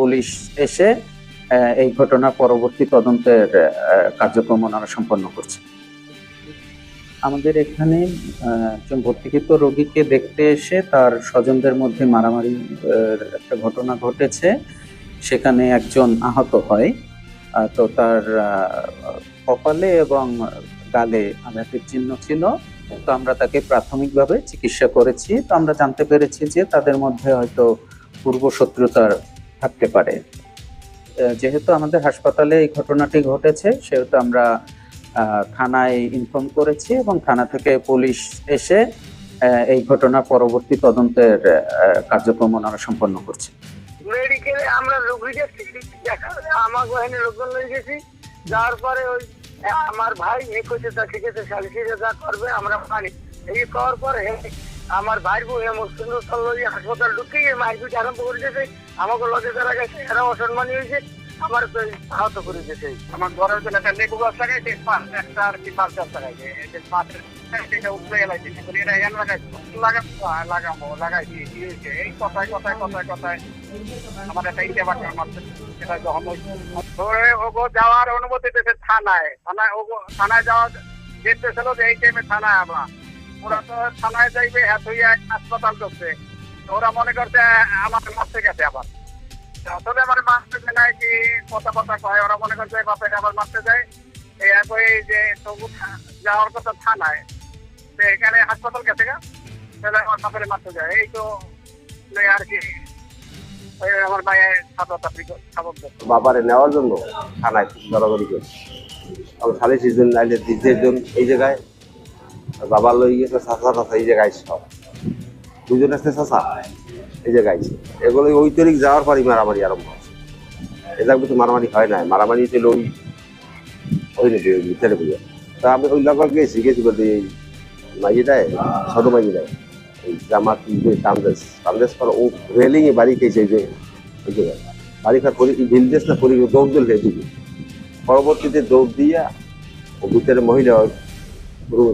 Police এসে এই ঘটনা পরবর্তী তদন্তের কার্যক্রম ওনারা সম্পন্ন করছে। আমাদের এখানে একজন ভর্তিকৃত রোগীকে দেখতে এসে তার স্বজনদের মধ্যে মারামারি একটা ঘটনা ঘটেছে। সেখানে একজন আহত হয়। তো তার কপালে এবং গালে আঘাতের চিহ্ন ছিল। তো আমরা তাকে প্রাথমিকভাবে চিকিৎসা করেছি। তো আমরা জানতে পেরেছি যে তাদের মধ্যে হয়তো পূর্ব শত্রুতার থাকতে পারে। যেহেতু আমাদের হাসপাতালে এই ঘটনাটি ঘটেছে, সেহেতু আমরা থানায় ইনফর্ম করেছি এবং থানা থেকে পুলিশ এসে এই ঘটনা পরবর্তী তদন্তের কার্যক্রম ওনারা সম্পন্ন করছে মেডিকেলে আমরা দেখা আমাকে ওখানে লোকজন নিয়ে গেছি। যাওয়ার পরে ওই, আমার ভাই এ করছে তা ঠিক আছে সালিসিরা যা করবে, আমরা মানি। এই করার পরে আমার ভাই বউ এ মুসলিম চল্লি হাসপাতাল ঢুকিয়ে মারপিট আরম্ভ করে দিয়েছে। আমাকে লজে যারা গেছে এরা অসম্মানী হয়েছে, আমার আহত করে দিয়েছে। আমার ঘরের জন্য একটা লেবু গাছ লাগাইছে পাঁচ, একটা আর কি পাঁচ গাছ লাগাইছে। এটা উপরে এলাইছে কিন্তু এটা এন লাগাইছে? লাগাবো লাগাবো লাগাইছি কি এই কথায় কথায় কথায় কথায় আমার একটা সেটা যখন ওগো যাওয়ার অনুমতি দিয়েছে থানায়। থানায় ওগো, থানায় যাওয়া যে এই টাইমে থানায় আমরা ওরা তো থানায় যাইবে হ্যাঁ তুই এক হাসপাতাল করছে। ওরা মনে করছে, আমার মারতে গেছে আবার। আসলে আমার মারতে যায় না কি কথা কথা কয়, ওরা মনে করছে বাপের আবার মারতে যায় এই একই যে তবু যাওয়ার কথা থানায়। তো এখানে হাসপাতাল গেছে গা? তাহলে আমার বাপের মারতে যায়। এই তো আর কি আমার মায়ের লই গেছে চাষা চাষা এই জায়গায় সব। দুজন আসছে চাষা এই যে গাইছে এগুলো ওই তারিখ যাওয়ার পরই মারামারি আরম্ভ হচ্ছে এ জায়গায় তো মারামারি হয় না মারামারি ছিল ওই ওই নাকি ওই ভিতরে বুঝে তা আমি ওই লগর গেছি গেছি বলতে এই মাইজিটায় ছোট মাইজিটায় এই জামা কিনবে কামদেশ কামদেশ পর ও রেলিং এ বাড়ি খেয়েছে যে ওই জায়গায় বাড়ি খার পরি ভিলদেশ না পরি দৌড় দিল দিকে পরবর্তীতে দৌড় দিয়া, ও ভিতরে মহিলা পুরো